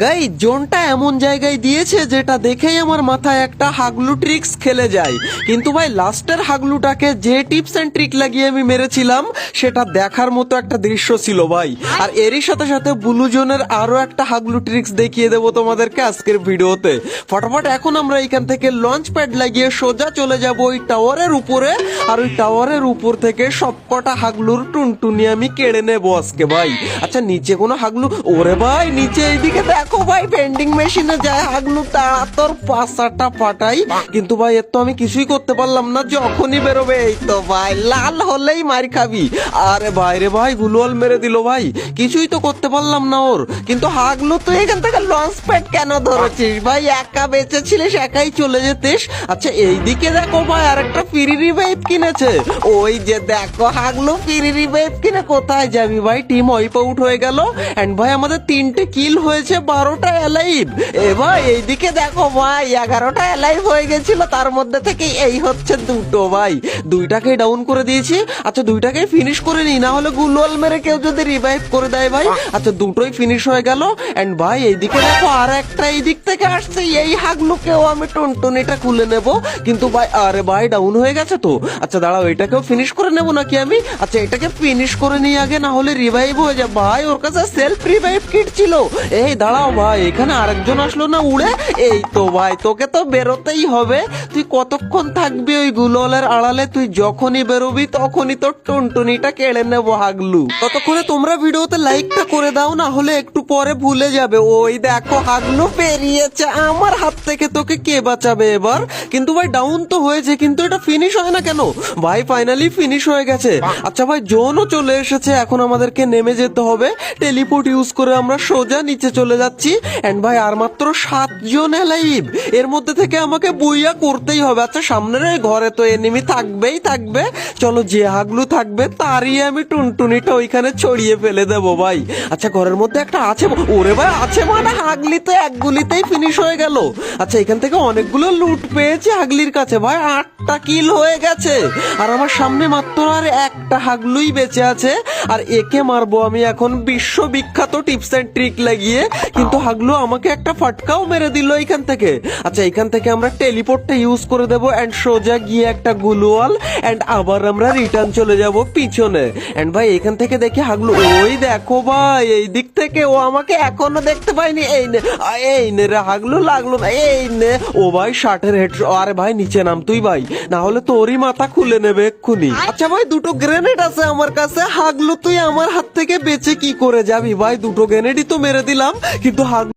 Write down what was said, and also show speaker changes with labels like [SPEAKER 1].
[SPEAKER 1] গাই, জোনটা এমন জায়গায় দিয়েছে যেটা দেখেই আমার মাথায় একটা হাগলু ট্রিক্স খেলে যায়। কিন্তু ভাই, লাস্টের হাগলুটাকে যে টিপস অ্যান্ড ট্রিক লাগিয়ে আমি মেরেছিলাম, সেটা দেখার মতো একটা দৃশ্য ছিল ভাই। আর এরই সাথে সাথে ব্লু জোনের আরও একটা হাগলু ট্রিক্স দেখিয়ে দেবো তোমাদেরকে আজকের ভিডিওতে। ফটাফট এখন আমরা এখান থেকে লঞ্চ প্যাড লাগিয়ে সোজা চলে যাব ওই টাওয়ারের উপরে। আর ওই টাওয়ারের উপর থেকে সবকটা হাগলুর টুনটুনি আমি কেড়ে নেব আজকে ভাই। আচ্ছা নিচে কোনো হাগলু? ওরে ভাই, নিচে এইদিকে দেখো। ভাই ভেন্ডিং মেশিনে যায় হাগলু তোর পাশাটা পাঠাই কিন্তু ভাই, এর তো আমি কিছুই করতে পারলাম না, যখনই বেরোবে এই তো ভাই, লাল হলেই মার খাবি। আরে ভাই রে ভাই, গুলোয়াল মেরে দিল ভাই, কিছুই তো করতে পারলাম না ওর। কিন্তু হাগলু, তুই এখান থেকে লঞ্চ প্যাড কেন ধরেছিস? ভাই, একা বেঁচেছিলিস, একাই চলে যেতিস। আচ্ছা এইদিকে দেখো ভাই, আরেকটা ফ্রি রিভাইভ কিনেছে। ওই যে দেখো হাগলু ফ্রি রিভাইভ কিনে কোথায় যাবি ভাই? টিম ওয়াইপ আউট হয়ে গেল। এন্ড ভাই, আমাদের তিনটে কিল হয়েছে বারোটা অ্যালাইভ এ ভাই এইদিকে দেখো ভাই, এগারোটা অ্যালাইভ হয়ে গেছিল, তার মধ্যে থেকে এই হচ্ছে দুটো ভাই। দুইটাকে ডাউন করে দিয়েছি। আচ্ছা দুইটাকে ফিনিশ করে নিই, না হলে গুলোয়াল মেরে কেউ যদি রিভাইভ করে দেয় ভাই। আচ্ছা দুটোই ফিনিশ হয়ে গেল। এন্ড ভাই, এইদিকে দেখো আর একটা এই দিক থেকে আসছে। এই হাগলুকেও আমি টুনটুনিটা খুলে নেব। কিন্তু ভাই, আরে ভাই ডাউন হয়ে গেছে তো। আচ্ছা দাঁড়াও, এটাকেও ফিনিশ করে নেব নাকি আমি? আচ্ছা এটাকে ফিনিশ করে নিই আগে, না হলে রিভাইভ হয়ে যায়। ভাই, ওর কাছে সেলফ রিভাইভ কিট ছিল। এই দাঁড়াও ভাই, এখানে আরেকজন আসলো না উড়ে? এই তো ভাই, তোকে তো বেরোতেই হবে। তুই কতক্ষণ থাকবি ওই গুলোলের আড়ালে? তুই যখনই বেরোবি তখনই তোর টুনটুনিটা কেড়ে নেব, হাগলু। ততক্ষণে তোমরা ভিডিওতে লাইকটা করে দাও, না হলে একটু পরে ভুলে যাবে। ওই দেখো হাগলু পেরিয়েছে। আমার হাত থেকে তোকে কে বাঁচাবে এবার? কিন্তু ভাই ডাউন তো হয়েছে, কিন্তু এটা ফিনিশ হয় না কেন? ভাই ফাইনালি ফিনিশ হয়ে গেছে। আচ্ছা ভাই জোনও চলে এসেছে। এখন আমাদেরকে নেমে যেতে হবে। টেলিপোর্ট ইউজ করে আমরা সোজা নিচে চলে যাচ্ছি। এন্ড ভাই, আর মাত্র সাতজন এলাইভ এর মধ্যে থেকে আমাকে বইয়া করতেই হবে। আচ্ছা সামনের ঘরে তো এনিমি থাকবেই থাকবে। চলো, যে হাগলু থাকবে, তারই আমি টুনটুনিটা ওইখানে ছড়িয়ে ফেলে দেবো ভাই। আচ্ছা ঘরের মধ্যে একটা আছে ওরে ভাই, আছে মানে হাগলি তো এক গুলিতেই ফিনিশ হয়ে গেল। আচ্ছা এখান থেকে অনেকগুলো লুট পেয়েছি হাগলির কাছে ভাই, আটটা কিল হয়ে গেছে। আর আমার সামনে মাত্র আর একটা হাগলুই বেঁচে আছে। আর একে মারবো আমি এখন বিশ্ববিখ্যাত টিপস এন্ড ট্রিক লাগিয়ে। কিন্তু হাগলু আমাকে একটা ফাটকাও মেরে দিল এখান থেকে। আচ্ছা এখান থেকে আমরা টেলিপোর্টটা ইউজ করে দেবো এন্ড সোজা গিয়ে একটা গুলওয়াল এন্ড আবার আমরা রিটার্ন চলে যাব পিছনে। এন্ড ভাই, এখান থেকে দেখি হাগলু, ওই দেখো ভাই, এই দিক থেকে, ও আমাকে এখনও দেখতে পাইনি। এই নে এই নে রে হাগলু লাগল না, এই নে। ও ভাই, শার্টের হেড, আরে ভাই, নিচে নাম তুই ভাই। না হলে তোরই মাথা খুলে নেবে এক্ষুনি। আচ্ছা ভাই, দুটো গ্রেনেড আছে আমার কাছে। হাগলো তুই আমার হাত থেকে বেঁচে কি করে যাবি? ভাই, দুটো গ্রেনেডই তো মেরে দিলাম, কিন্তু হাগলু